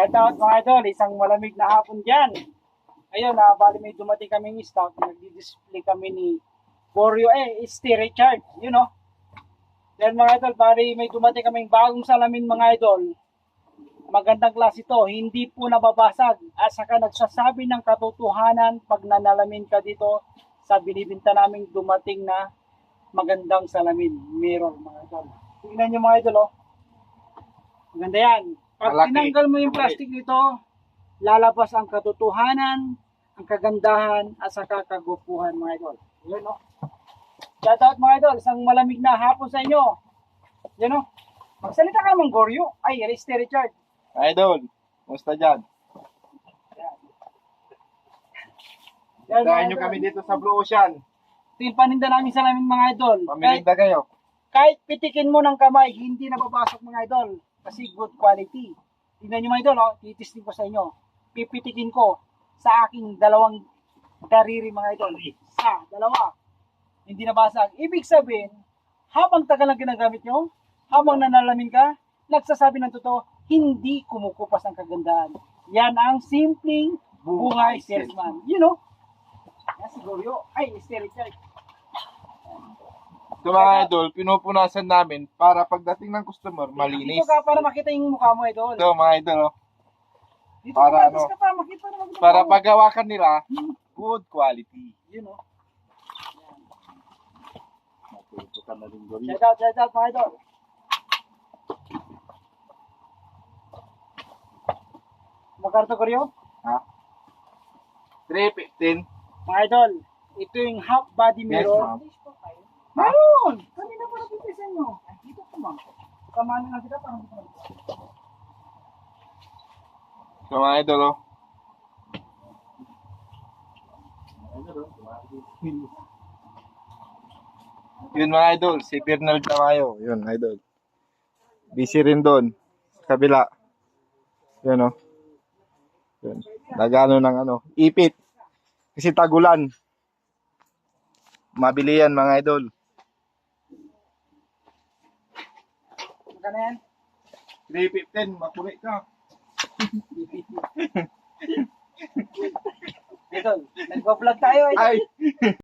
Shout out mga idol, isang malamig na hapon dyan. Ayun, na bali may dumating kaming scout, nagdi-display kami ni Boryo, eh, Steve Richard, you know. Then mga idol, bali may dumating kaming bagong salamin mga idol. Magandang klase ito, hindi po nababasag at saka nagsasabi ng katotohanan pag nanalamin ka dito sa binibinta naming dumating na magandang salamin, mirror mga idol. Tingnan nyo mga idol, oh. Maganda yan. Pag Malaki. tinanggal mo yung plastic nito, lalabas ang katotohanan, ang kagandahan, at saka kagupuhan mga idol. Yun, no? Shout out mga idol, isang malamig na hapon sa inyo. Yun, no? Magsalita ka mong Goryo. Ay, Riste Richard. Idol, musta dyan? Yan, Dahil nyo kami dito sa Blue Ocean. Ito yung paninda namin sa namin mga idol. Pamilinda kayo. Kahit pitikin mo ng kamay, hindi nababasok mga idol. Kasi good quality. Tingnan nyo mga idol, oh, titisting ko sa inyo. Pipitikin ko sa aking dalawang dariri mga idol. Isa, dalawa. Hindi nabasag. Ibig sabihin, habang tagal ang ginagamit nyo, habang nanalamin ka, nagsasabi ng totoo, hindi kumukupas ang kagandahan. Yan ang simpleng buhay salesman. You know? Yan siguro yun. Ay, Mr. Ito mga idol, pinupunasan namin para pagdating ng customer, Dito malinis. ka para makita yung mukha mo, idol. Ito mga idol, oh. Dito para ano? ka para makita para makita para mo. paggawakan nila, good quality. You know. Matuto ka na rin doon. Shout out, shout out, mga idol. Magkano to, Koryo? Ha? 315. Mga idol, ito yung half body Yes, mirror. ma'am. Meron! Kami na para sa inyo. Ay, Dito po, ma'am. Samahan na lang kita para dito. Ito mga idol, oh. Yun mga idol, si Bernal Tamayo. Yun, idol. Busy rin doon. Sa kabila. Yun, oh. Yun. Nagano ng ano, ipit. Kasi tagulan. Mabili yan mga idol. Magkano yan? 315, makulit ka. Idol, nag-vlog tayo, idol. Ay!